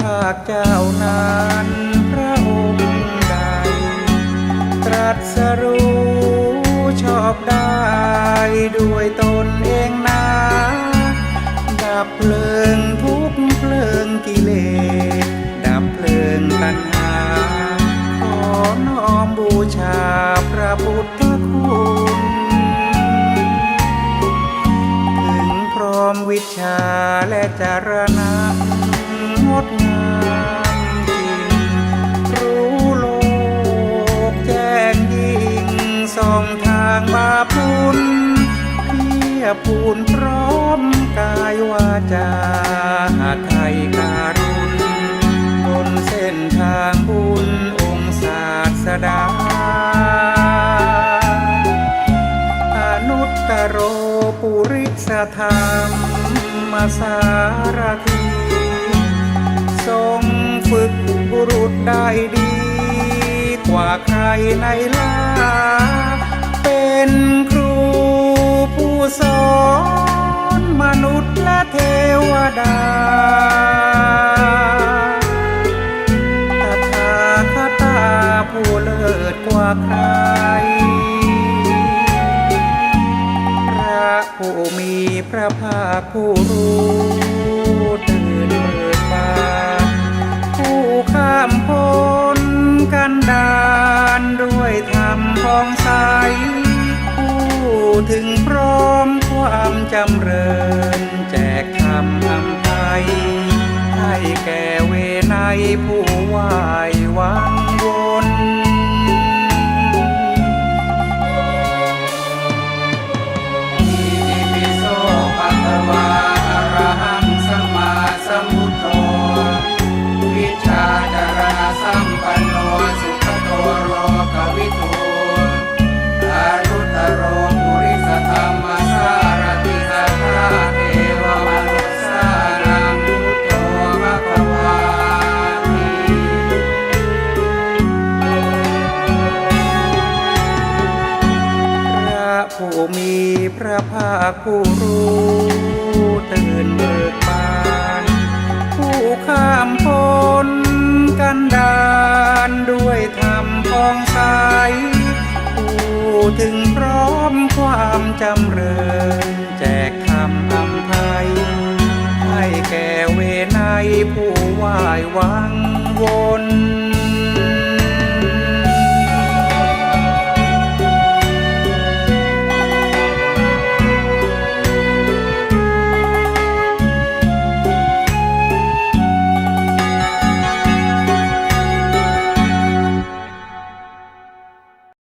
ภาคเจ้านั้นพระองค์ใด ตรัสรู้ชอบได้ด้วยตนเองนาดับเพลิงทุกเพลิงกิเลสดับเพลิงตัณหา ขอน้อมบูชาพระพุทธคุณถึงพร้อมวิชาและจารณะง ดงามจริง รู้โลกแจ้งยิ่งส่องทางบาปุนเพียบพูนพร้อมกายวาจาไทยการุณบนเส้นทางบุญองศาสดาอนุตตโรปุริสธรรมมาสารทีทรง ฝึกบุรุษได้ดี กว่าใครในลาเป็นครูผู้สอนมนุษย์และเทวดาตถาคตาผู้เลิศกว่าใคร พระผู้มีพระภาคผู้รู้ ใสผู้ถึงพร้อมความจำเริญ แจกธรรมอำไทยให้แก่เวไนผู้ว่าาคผู้รู้ตื่นเบิกบาน ผู้ข้ามพ้นกันดานด้วยธรรมพองใสผู้ถึงพร้อมความจำเริญ แจกธรรมอำไทยให้แก่เวไนผู้ไหวายวังวน